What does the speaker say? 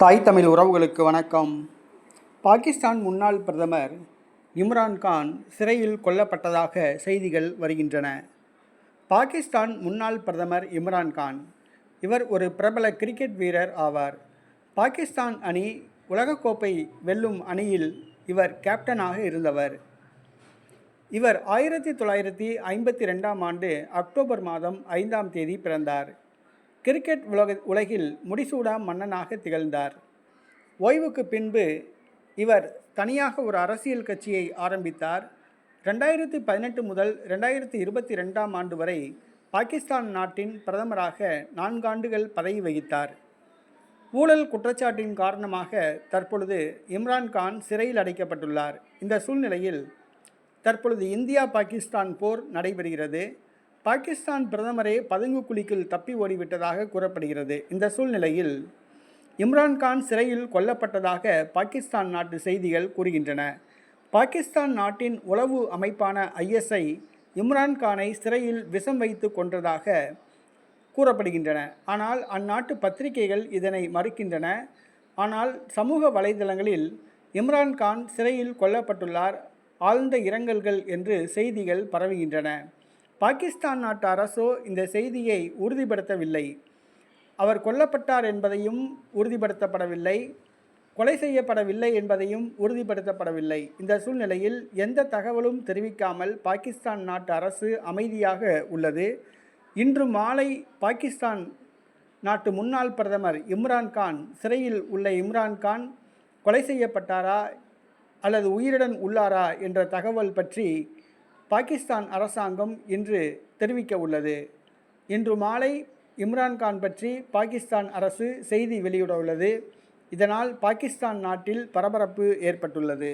தாய் தமிழ் உறவுகளுக்கு வணக்கம். பாகிஸ்தான் முன்னாள் பிரதமர் இம்ரான்கான் சிறையில் கொல்லப்பட்டதாக செய்திகள் வருகின்றன. பாகிஸ்தான் முன்னாள் பிரதமர் இம்ரான்கான் இவர் ஒரு பிரபல கிரிக்கெட் வீரர் ஆவார். பாகிஸ்தான் அணி உலகக்கோப்பை வெல்லும் அணியில் இவர் கேப்டனாக இருந்தவர். இவர் ஆயிரத்தி தொள்ளாயிரத்தி ஐம்பத்தி ரெண்டாம் ஆண்டு அக்டோபர் மாதம் ஐந்தாம் தேதி பிறந்தார். கிரிக்கெட் உலக உலகில் முடிசூடா மன்னனாக திகழ்ந்தார். ஓய்வுக்கு பின்பு இவர் தனியாக ஒரு அரசியல் கட்சியை ஆரம்பித்தார். ரெண்டாயிரத்தி பதினெட்டு முதல் ரெண்டாயிரத்தி இருபத்தி ரெண்டாம் ஆண்டு வரை பாகிஸ்தான் நாட்டின் பிரதமராக நான்காண்டுகள் பதவி வகித்தார். ஊழல் குற்றச்சாட்டின் காரணமாக தற்பொழுது இம்ரான் கான் சிறையில் அடைக்கப்பட்டுள்ளார். இந்த சூழ்நிலையில் தற்பொழுது இந்தியா பாகிஸ்தான் போர் நடைபெறுகிறது. பாகிஸ்தான் பிரதமரே பதுங்கு குழிக்குள் தப்பி ஓடிவிட்டதாக கூறப்படுகிறது. இந்த சூழ்நிலையில் இம்ரான்கான் சிறையில் கொல்லப்பட்டதாக பாகிஸ்தான் நாட்டு செய்திகள் கூறுகின்றன. பாகிஸ்தான் நாட்டின் உளவு அமைப்பான ஐஎஸ்ஐ இம்ரான்கானை சிறையில் விஷம் வைத்து கொன்றதாக கூறப்படுகின்றன. ஆனால் அந்நாட்டு பத்திரிகைகள் இதனை மறுக்கின்றன. ஆனால் சமூக வலைதளங்களில் இம்ரான் கான் சிறையில் கொல்லப்பட்டுள்ளார் ஆழ்ந்த இரங்கல்கள் என்று செய்திகள் பரவுகின்றன. பாகிஸ்தான் நாட்டு அரசோ இந்த செய்தியை உறுதிப்படுத்தவில்லை. அவர் கொல்லப்பட்டார் என்பதையும் உறுதிப்படுத்தப்படவில்லை. கொலை செய்யப்படவில்லை என்பதையும் உறுதிப்படுத்தப்படவில்லை. இந்த சூழ்நிலையில் எந்த தகவலும் தெரிவிக்காமல் பாகிஸ்தான் நாட்டு அரசு அமைதியாக உள்ளது. இன்று மாலை பாகிஸ்தான் நாட்டு முன்னாள் பிரதமர் இம்ரான் கான் சிறையில் உள்ள இம்ரான்கான் கொலை செய்யப்பட்டாரா அல்லது உயிருடன் உள்ளாரா என்ற தகவல் பற்றி பாகிஸ்தான் அரசாங்கம் இன்று தெரிவிக்க உள்ளது. இன்று மாலை இம்ரான்கான் பற்றி பாகிஸ்தான் அரசு செய்தி வெளியிட உள்ளது. இதனால் பாகிஸ்தான் நாட்டில் பரபரப்பு ஏற்பட்டுள்ளது.